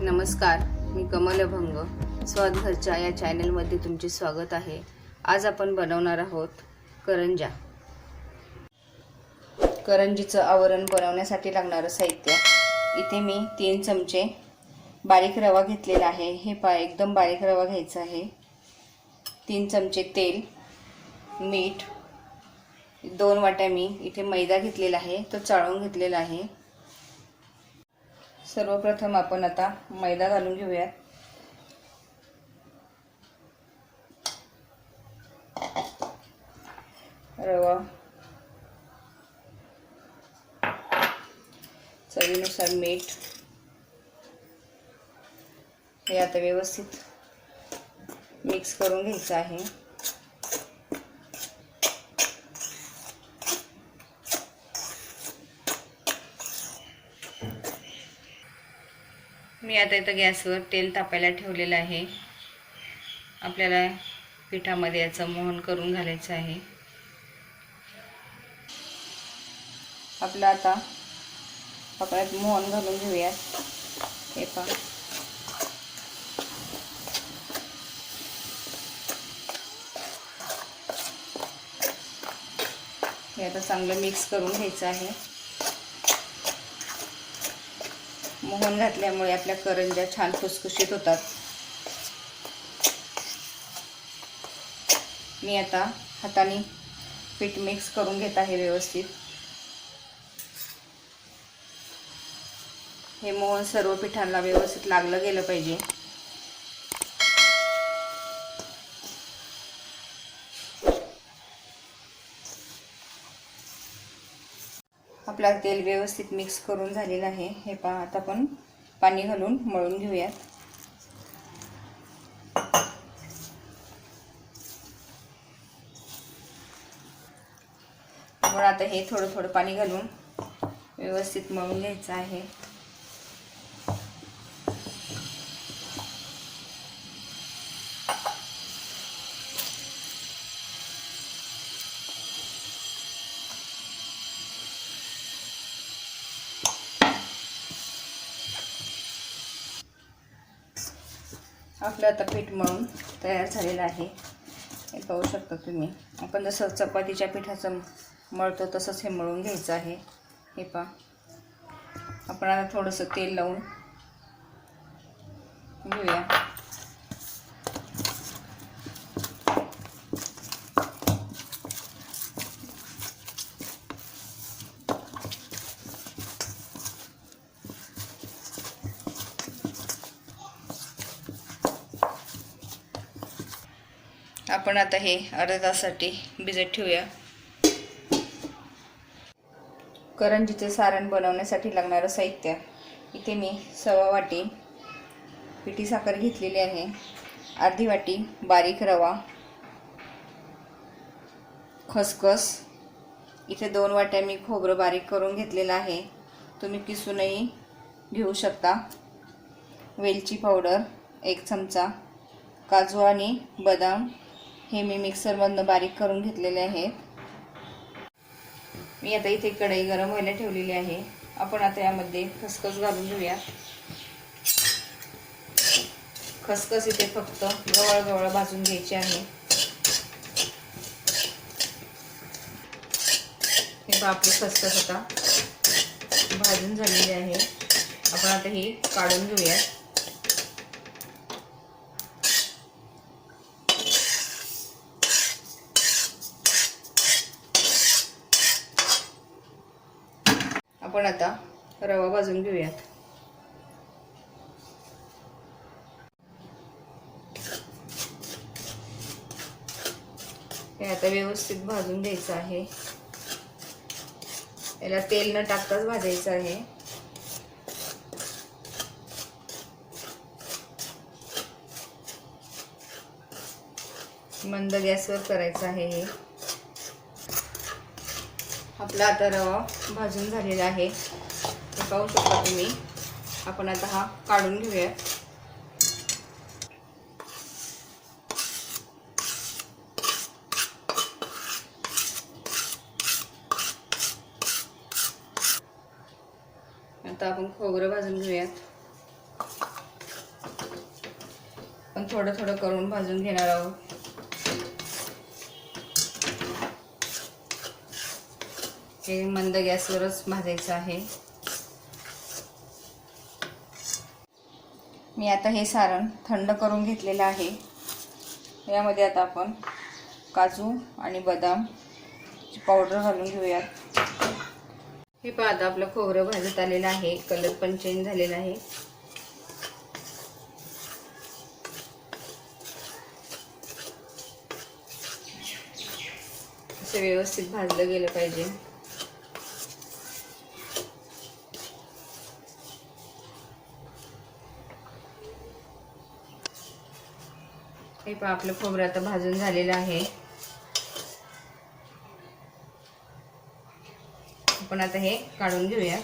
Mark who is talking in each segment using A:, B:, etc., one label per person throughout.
A: नमस्कार मी कमल अभंग स्वादघरच्या या चॅनलमध्ये तुमचे स्वागत आहे. आज आपण बनवणार आहोत करंजा. करंजीचं आवरण बनवण्यासाठी लागणारं साहित्य. इथे मी तीन चमचे बारीक रवा घेतलेला आहे. हे पा एकदम बारीक रवा घ्यायचा आहे. तीन चमचे तेल मीठ दोन वाट्या मी इथे मैदा घेतलेला आहे. तो चाळून घेतलेला आहे. सर्वप्रथम आपण आता मैदा घालून घेऊयात. रवा. चवीनुसार मीठ. हे आता व्यवस्थित मिक्स करून घ्यायचं आहे. मी आता इथं गॅसवर तेल तापायला ठेवलेलं आहे. आपल्याला पिठामध्ये याचं मोहन करून घालायचं आहे. आपलं आता पापड्यात मोहन घालून घेऊयात. हे पहा. हे आता चांगलं मिक्स करून घ्यायचं आहे. मोहन घातल्यामुळे आपल्या करंज्या छान खुसखुशीत होतात. मी आता हाताने पीठ मिक्स करून घेत आहे व्यवस्थित. हे मोहन सर्व पिठांना व्यवस्थित लागलं गेलं पाहिजे. आपला तेल व्यवस्थित मिक्स करून झालेलं आहे. हे पा आता आपण पाणी घालून मळून घेऊयात. आपण आता हे थोडं थोडं पाणी घालून व्यवस्थित मळून घ्यायचं आहे. आपलं आता पीठ मळून तयार झालेलं आहे. हे पाहू शकता तुम्ही. आपण जसं चपातीच्या पिठाचं मळतो तसंच हे मळून घ्यायचं आहे. हे पा आपण आता थोडंसं तेल लावून घेऊया. आपण आता हे अर्ध्या तासासाठी भिजत ठेवूया. करंजीचे सारण बनवण्यासाठी लागणारं साहित्य. इथे मी सवा वाटी पिठी साखर घेतलेली आहे. अर्धी वाटी बारीक रवा खसखस. इथे दोन वाट्या मी खोबरं बारीक करून घेतलेलं आहे. तुम्ही किसूनही घेऊ शकता. वेलची पावडर एक चमचा. काजू आणि बदाम हे मी मिक्सरमधनं बारीक करून घेतलेले आहेत. मी आता इथे कढई गरम व्हायला ठेवलेली आहे. आपण आता यामध्ये खसखस घालून घेऊया खसखस इथे फक्त जवळजवळ भाजून घ्यायची आहे. हे आपली खसखस आता भाजून झालेली आहे. आपण आता ही काढून घेऊया आपण आता रवा भाजून घेऊयात. हे आता व्यवस्थित भाजून घ्यायचं आहे. याला तेल न टाकताच भाजायचं आहे. मंद गॅसवर करायचं आहे हे. आपला आता रवा भाजून झालेला आहे. हे पाहू शकता तुम्ही. आपण आता हा काढून घेऊया. आता आपण खोबरं भाजून घेऊयात. आपण थोडं थोडं करून भाजून घेणार आहोत. हे मंद गॅसवरच भाजायचं आहे. मी आता हे सारण थंड करून घेतलेलं आहे. यामध्ये आता आपण काजू आणि बदाम पावडर घालून घेऊयात. हे पहा आता आपलं खोबरं भाजत आलेलं आहे. कलर पण चेंज झालेला आहे. असं व्यवस्थित भाजलं गेलं पाहिजे. हे पण आपलं खोबरं आता भाजून झालेलं आहे. आपण आता हे काढून घेऊया.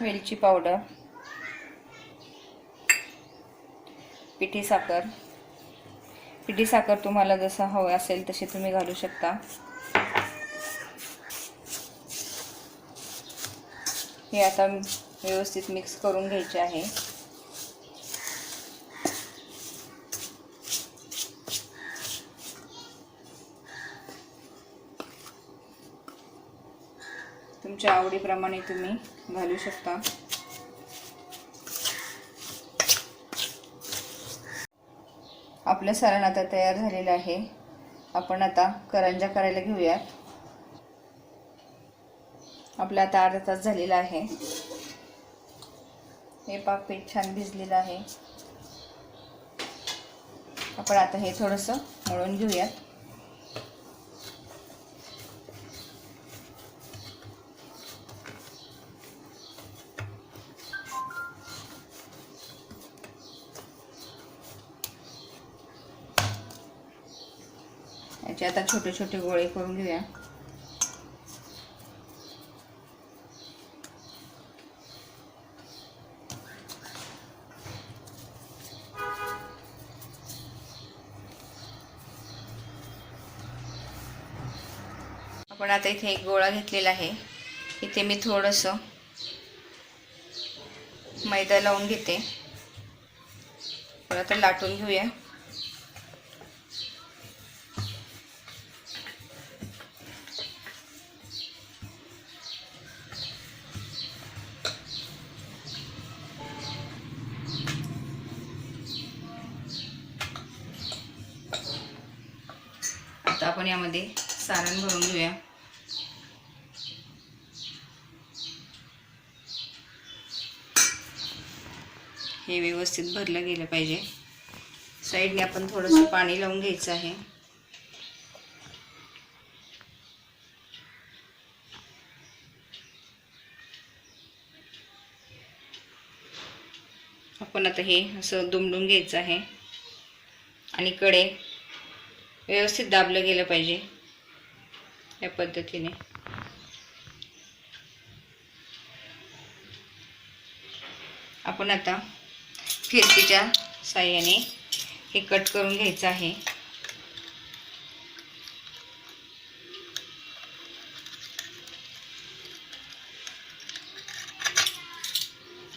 A: वेलची पावडर. पिठी साखर. पिठी साखर तुम्हाला जसं हवं असेल तशी तुम्ही घालू शकता. हे आता व्यवस्थित मिक्स करून घ्यायचे आहे. तुमच्या आवडीप्रमाणे तुम्ही घालू शकता. आपलं सारण आता तयार झालेलं आहे. आपण आता करंजा करायला घेऊयात. आपलं आता अर्धा तास झालेला आहे. हे पाक पीठ छान भिजलेलं आहे. आपण आता हे थोडंसं मळून घेऊयात. याचे आता छोटे छोटे गोळे करून घेऊया. आपण आता इथे एक गोळा घेतलेला आहे. इथे मी थोडंसं मैदा लावून घेते. पण आता लाटून घेऊया. आपण यामध्ये सारण भरून घेऊया. हे व्यवस्थित भरलं गेलं पाहिजे. साईडने आपण थोडंसं पाणी लावून घ्यायचं आहे. आपण आता हे असं दुमडून घ्यायचं आहे. आणि कडे व्यवस्थित दाबलं गेलं पाहिजे या पद्धतीने. आपण आता फिरकीच्या साह्याने हे कट करून घ्यायचं आहे.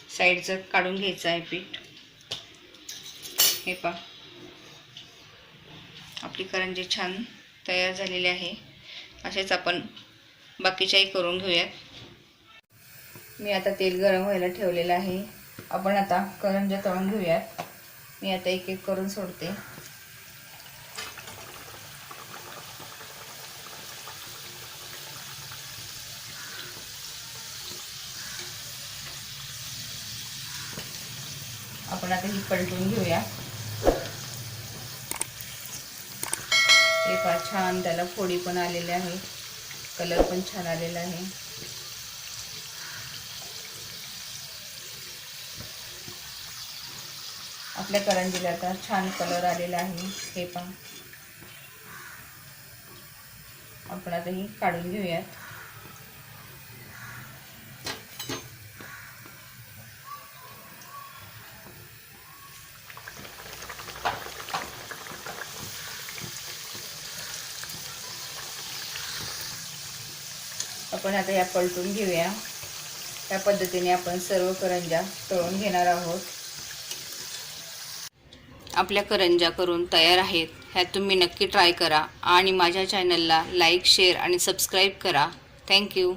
A: साईडचं काढून घ्यायचं आहे पीठ. हे पा आपली करंजी छान तयार झालेली आहे. असेच आपण बाकीच्याही करून घेऊयात. मी आता तेल गरम व्हायला ठेवलेलं आहे. आपण आता करंज्या तळून घेऊयात. मी आता एक एक करून सोडते. आपण आता ही पलटून घेऊया हे पहा छान त्याला फोडी पण आलेली आहे. कलर पण छान आलेला आहे. आपल्या करंजीला आता छान कलर आलेला आहे. हे पण आपण आता ही काढून घेऊयात. आपण आता या पलटून घेऊया. त्या पद्धतीने आपण सर्व करंजा तळून घेणार आहोत. आपल्या करंजा करून तयार आहेत. ह्या तुम्ही नक्की ट्राय करा आणि माझ्या चॅनलला लाईक शेअर आणि सबस्क्राईब करा. Thank you